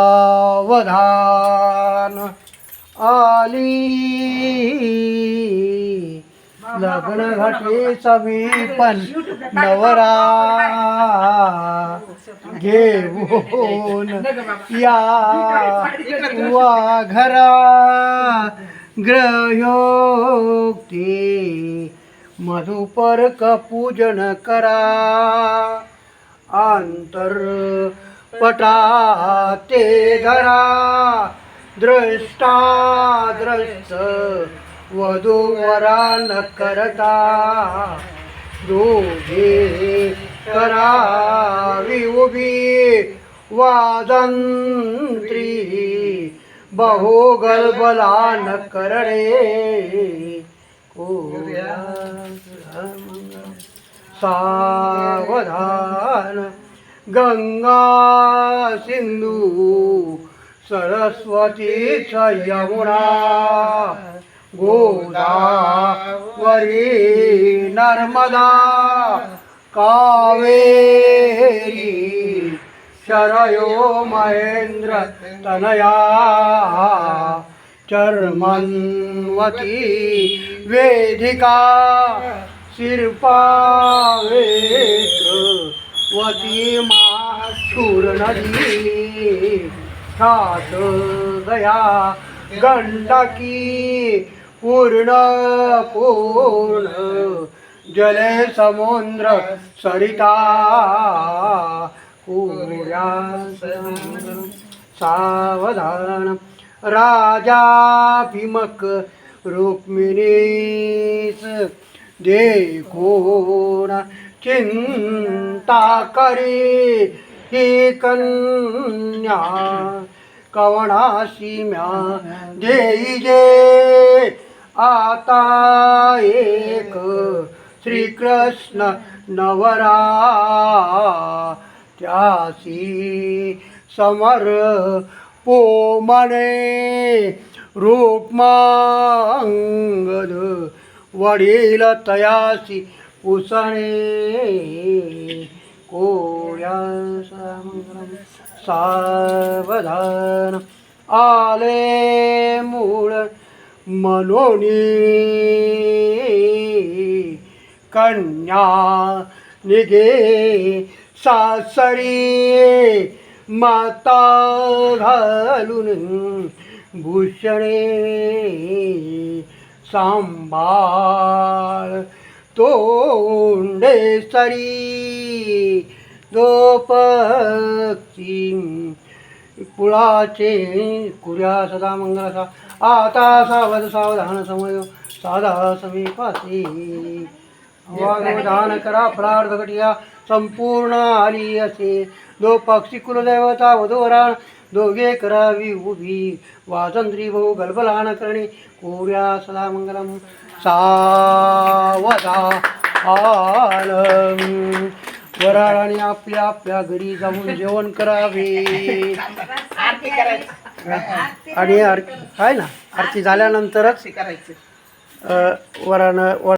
सावधान आली. लग्न घाटे समीपन नवरा घेऊन या. वा घरा ग्रहोक्ती मधुपर्क पूजन करा. पटा पटाते धरा दृष्टा द्रष्ट वधूवरा न करता दोघे करावी उभी वादंत्री बहु गलबला न करणे सावधान गंगा सिंधू सरस्वती यमुना गोदावरी नर्मदा कावेरी शरयो महेंद्र तनया चर्मन्वती वेदिका वतीमा माशूर नदी ठाट गया गंडकी पूर्ण पूर्ण जले समुद्र सरिता पूर्या सावधान राजा भीमक रुक्मिणीस देखून चिंता करी ही कन्या कवणाशी म्या देई जे आता एक श्रीकृष्ण नवरा त्यासी समर पोमणे रूपमांगद वडील तयासी पुसणे कोया सावधान. आले मूळ मनोनी कन्या निघे सासरी माता घालून भूषणे सांभाळ. तोंडे सरी दोपक्षी कुळाचे कुऱ्या सदा मंगलसा आता सावध सावधान समय साधा समीपासी. वाग्दान करा फळार्थ घटिया संपूर्ण आली असे. दो पक्षी कुलदैवता वधूवरान दोघे करावी उभी. वासंत्री भाऊ गलबलान करणे. कोऱ्या सदा मंगलम सावधा आलम वराळाने आपल्या आपल्या घरी जाऊन जेवण करावे. आरती आणि आर- काय ना आरती झाल्यानंतरच करायची. वरानं वर